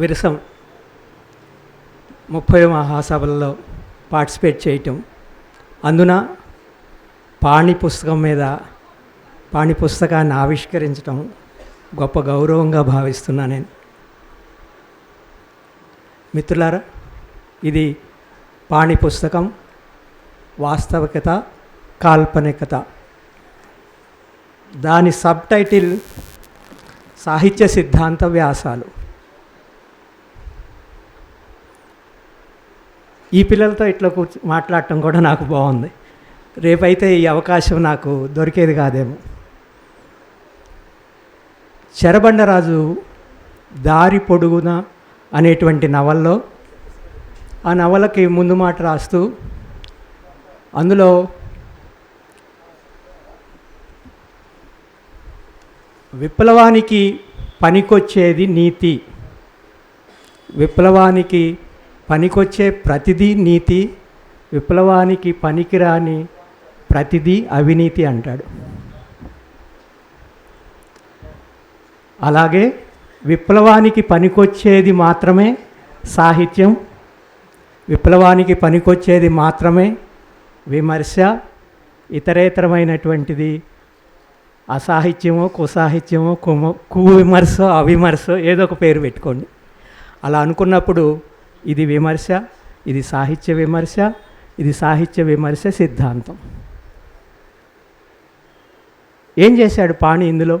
విరసం ముప్పై మహాసభల్లో పార్టిసిపేట్ చేయటం. అందున పాణి పుస్తకం మీద పాణి పుస్తకాన్ని ఆవిష్కరించడం గొప్ప గౌరవంగా భావిస్తున్నా నేను. మిత్రులారా ఇది పాణి పుస్తకం వాస్తవికత కాల్పనికత. దాని సబ్ టైటిల్ సాహిత్య సిద్ధాంత వ్యాసాలు. ఈ పిల్లలతో ఇట్లా కూర్చు మాట్లాడటం కూడా నాకు బాగుంది. రేపైతే ఈ అవకాశం నాకు దొరికేది కాదేమో. శరబండరాజు దారి పొడుగున అనేటువంటి నవల్లో ఆ నవలకి ముందు మాట రాస్తూ అందులో విప్లవానికి పనికొచ్చేది నీతి. విప్లవానికి పనికొచ్చే ప్రతిదీ నీతి విప్లవానికి పనికిరాని ప్రతిదీ అవినీతి అంటాడు. అలాగే విప్లవానికి పనికొచ్చేది మాత్రమే సాహిత్యం విప్లవానికి పనికొచ్చేది మాత్రమే విమర్శ ఇతరేతరమైనటువంటిది అసాహిత్యమో కుసాహిత్యమో కుమ కువిమర్శ అవిమర్శ ఏదో ఒక పేరు పెట్టుకోండి. అలా అనుకున్నప్పుడు ఇది విమర్శ ఇది సాహిత్య విమర్శ ఇది సాహిత్య విమర్శ సిద్ధాంతం. ఏం చేశాడు పాణి ఇందులో?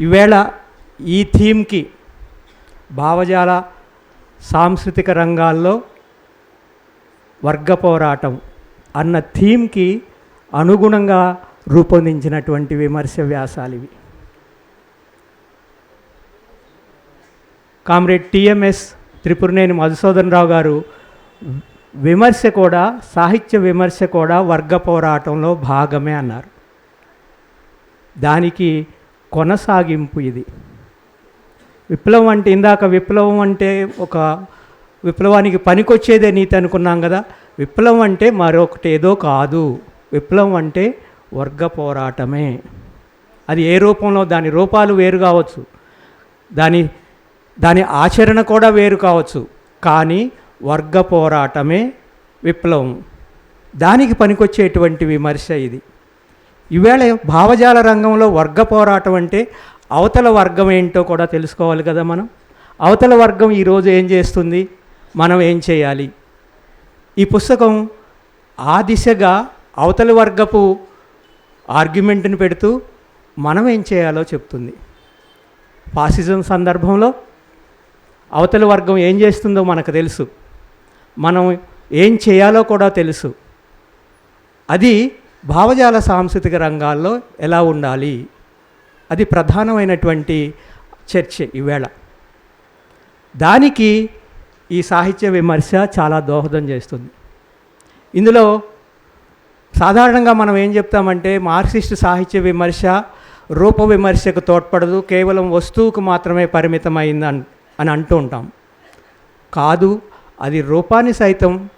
ఈవేళ ఈ థీమ్కి భావజాల సాంస్కృతిక రంగాల్లో వర్గ పోరాటం అన్న థీమ్కి అనుగుణంగా రూపొందించినటువంటి విమర్శ వ్యాసాలు ఇవి కామ్రేడ్ టిఎంఎస్ త్రిపురనేని మధుసూదనరావు గారు విమర్శ కూడా సాహిత్య విమర్శ కూడా వర్గ పోరాటంలో భాగమే అన్నారు. దానికి కొనసాగింపు ఇది. విప్లవం అంటే ఇందాక విప్లవం అంటే ఒక విప్లవానికి పనికొచ్చేదే నీతి అనుకున్నాం కదా. విప్లవం అంటే మరొకటి ఏదో కాదు. విప్లవం అంటే వర్గ పోరాటమే. అది ఏ రూపంలో దాని రూపాలు వేరు కావచ్చు. దాని దాని ఆచరణ కూడా వేరు కావచ్చు. కానీ వర్గ పోరాటమే విప్లవం. దానికి పనికొచ్చేటువంటి విమర్శ ఇది. ఈవేళ భావజాల రంగంలో వర్గ పోరాటం అంటే అవతల వర్గం ఏంటో కూడా తెలుసుకోవాలి కదా మనం. అవతల వర్గం ఈరోజు ఏం చేస్తుంది? మనం ఏం చేయాలి? ఈ పుస్తకం ఆ దిశగా అవతల వర్గపు ఆర్గ్యుమెంట్ని పెడుతూ మనం ఏం చేయాలో చెప్తుంది. ఫాసిజం సందర్భంలో అవతల వర్గం ఏం చేస్తుందో మనకు తెలుసు. మనం ఏం చేయాలో కూడా తెలుసు. అది భావజాల సాంస్కృతిక రంగాల్లో ఎలా ఉండాలి? అది ప్రధానమైనటువంటి చర్చ ఈవేళ. దానికి ఈ సాహిత్య విమర్శ చాలా దోహదం చేస్తుంది. ఇందులో సాధారణంగా మనం ఏం చెప్తామంటే మార్క్సిస్ట్ సాహిత్య విమర్శ రూప విమర్శకు తోడ్పడదు కేవలం వస్తువుకు మాత్రమే పరిమితమైందని అని అంటూ ఉంటాం. కాదు అది రూపాన్ని సైతం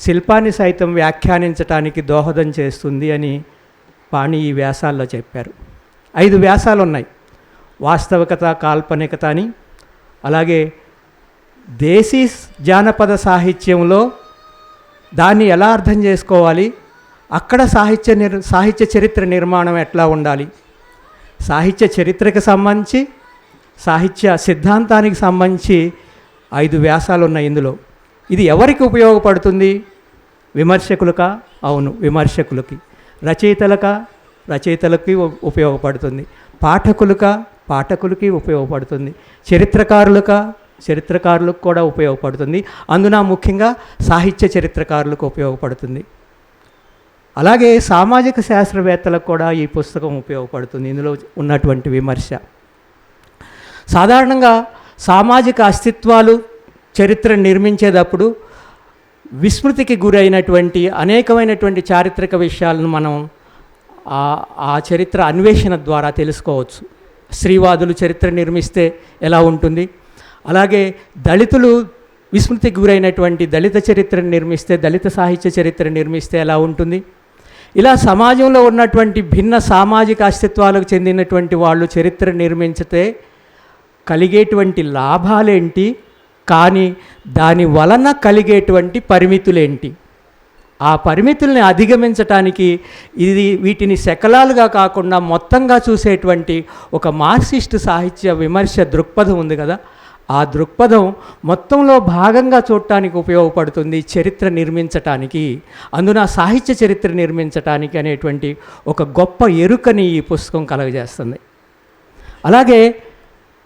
శిల్పాన్ని సైతం వ్యాఖ్యానించటానికి దోహదం చేస్తుంది అని పాణి ఈ వ్యాసాల్లో చెప్పారు. ఐదు వ్యాసాలు ఉన్నాయి వాస్తవికత కాల్పనికత అని అలాగే దేశీ జానపద సాహిత్యంలో దాన్ని ఎలా అర్థం చేసుకోవాలి అక్కడ సాహిత్య నిర్ సాహిత్య చరిత్ర నిర్మాణం ఎట్లా ఉండాలి సాహిత్య చరిత్రకు సంబంధించి సాహిత్య సిద్ధాంతానికి సంబంధించి ఐదు వ్యాసాలు ఉన్నాయి ఇందులో. ఇది ఎవరికి ఉపయోగపడుతుంది? విమర్శకులకా? అవును విమర్శకులకి. రచయితలక? రచయితలకి ఉపయోగపడుతుంది. పాఠకులక? పాఠకులకి ఉపయోగపడుతుంది. చరిత్రకారులక? చరిత్రకారులకు కూడా ఉపయోగపడుతుంది. అందున ముఖ్యంగా సాహిత్య చరిత్రకారులకు ఉపయోగపడుతుంది. అలాగే సామాజిక శాస్త్రవేత్తలకు కూడా ఈ పుస్తకం ఉపయోగపడుతుంది. ఇందులో ఉన్నటువంటి విమర్శ. సాధారణంగా సామాజిక అస్తిత్వాలు చరిత్ర నిర్మించేటప్పుడు విస్మృతికి గురైనటువంటి అనేకమైనటువంటి చారిత్రక విషయాలను మనం ఆ- చరిత్ర అన్వేషణ ద్వారా తెలుసుకోవచ్చు. స్త్రీవాదులు చరిత్ర నిర్మిస్తే ఎలా ఉంటుంది? అలాగే దళితులు విస్మృతికి గురైనటువంటి దళిత చరిత్రను నిర్మిస్తే దళిత సాహిత్య చరిత్ర నిర్మిస్తే ఎలా ఉంటుంది? ఇలా సమాజంలో ఉన్నటువంటి భిన్న సామాజిక అస్తిత్వాలకు చెందినటువంటి వాళ్ళు చరిత్ర నిర్మించితే కలిగేటువంటి లాభాలేంటి? కానీ దాని వలన కలిగేటువంటి పరిమితులేంటి? ఆ పరిమితుల్ని అధిగమించటానికి ఇది వీటిని శకలాలుగా కాకుండా మొత్తంగా చూసేటువంటి ఒక మార్క్సిస్ట్ సాహిత్య విమర్శ దృక్పథం ఉంది కదా. ఆ దృక్పథం మొత్తంలో భాగంగా చూడటానికి ఉపయోగపడుతుంది చరిత్ర నిర్మించటానికి. అందున సాహిత్య చరిత్ర నిర్మించటానికి అనేటువంటి ఒక గొప్ప ఎరుకని ఈ పుస్తకం కలగజేస్తుంది. అలాగే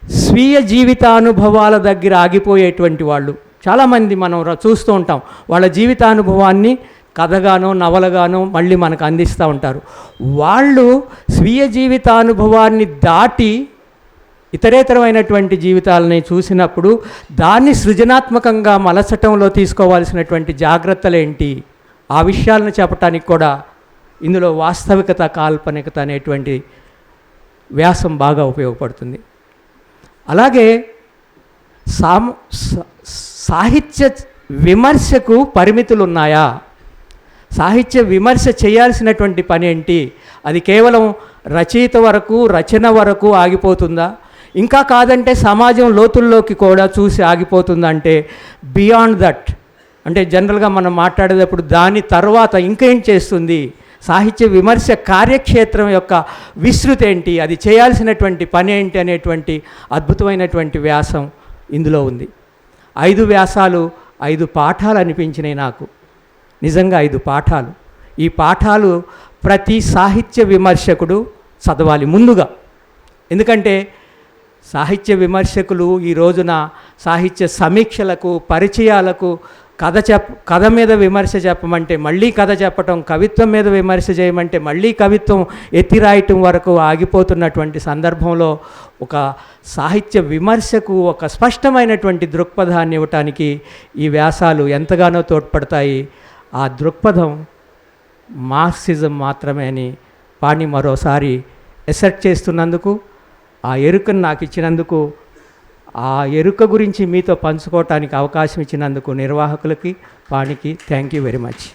స్వీయ జీవితానుభవాల దగ్గర ఆగిపోయేటువంటి వాళ్ళు. చాలామంది మనం చూస్తూ ఉంటాం. వాళ్ళ జీవితానుభవాన్ని కథగానో నవలగానో మళ్ళీ మనకు అందిస్తూ ఉంటారు. వాళ్ళు స్వీయ జీవితానుభవాన్ని దాటి ఇతరేతరమైనటువంటి జీవితాలని చూసినప్పుడు దాన్ని సృజనాత్మకంగా మలచటంలో తీసుకోవాల్సినటువంటి జాగ్రత్తలు ఏంటి ఆ విషయాలను చెప్పటానికి కూడా ఇందులో వాస్తవికత కాల్పనికత అనేటువంటి వ్యాసం బాగా ఉపయోగపడుతుంది. అలాగే సామ సాహిత్య విమర్శకు పరిమితులు ఉన్నాయా సాహిత్య విమర్శ చేయాల్సినటువంటి పని ఏంటి? అది కేవలం రచయిత వరకు రచన వరకు ఆగిపోతుందా? ఇంకా కాదంటే సమాజం లోతుల్లోకి కూడా చూసి ఆగిపోతుందా అంటే బియాండ్ దట్ అంటే జనరల్గా మనం మాట్లాడేటప్పుడు దాని తర్వాత ఇంకేం చేస్తుంది? సాహిత్య విమర్శ కార్యక్షేత్రం యొక్క విస్తృతి ఏంటి? అది చేయాల్సినటువంటి పని ఏంటి అనేటువంటి అద్భుతమైనటువంటి వ్యాసం ఇందులో ఉంది. ఐదు వ్యాసాలు ఐదు పాఠాలు అనిపించినాయి నాకు. నిజంగా ఐదు పాఠాలు. ఈ పాఠాలు ప్రతి సాహిత్య విమర్శకుడు చదవాలి ముందుగా. ఎందుకంటే సాహిత్య విమర్శకులు ఈ రోజున సాహిత్య సమీక్షలకు పరిచయాలకు కథ చెప్ కథ మీద విమర్శ చెప్పమంటే మళ్ళీ కథ చెప్పటం కవిత్వం మీద విమర్శ చేయమంటే మళ్ళీ కవిత్వం ఎత్తిరాయటం వరకు ఆగిపోతున్నటువంటి సందర్భంలో ఒక సాహిత్య విమర్శకు ఒక స్పష్టమైనటువంటి దృక్పథాన్ని ఇవ్వటానికి ఈ వ్యాసాలు ఎంతగానో తోడ్పడతాయి. ఆ దృక్పథం మార్క్సిజం మాత్రమే అని పాణి మరోసారి ఎసెట్ చేస్తున్నందుకు ఆ ఎరుకను నాకు ఇచ్చినందుకు ఆ ఎరుక గురించి మీతో పంచుకోవటానికి అవకాశం ఇచ్చినందుకు నిర్వాహకులకి పాణికి థ్యాంక్ యూ వెరీ మచ్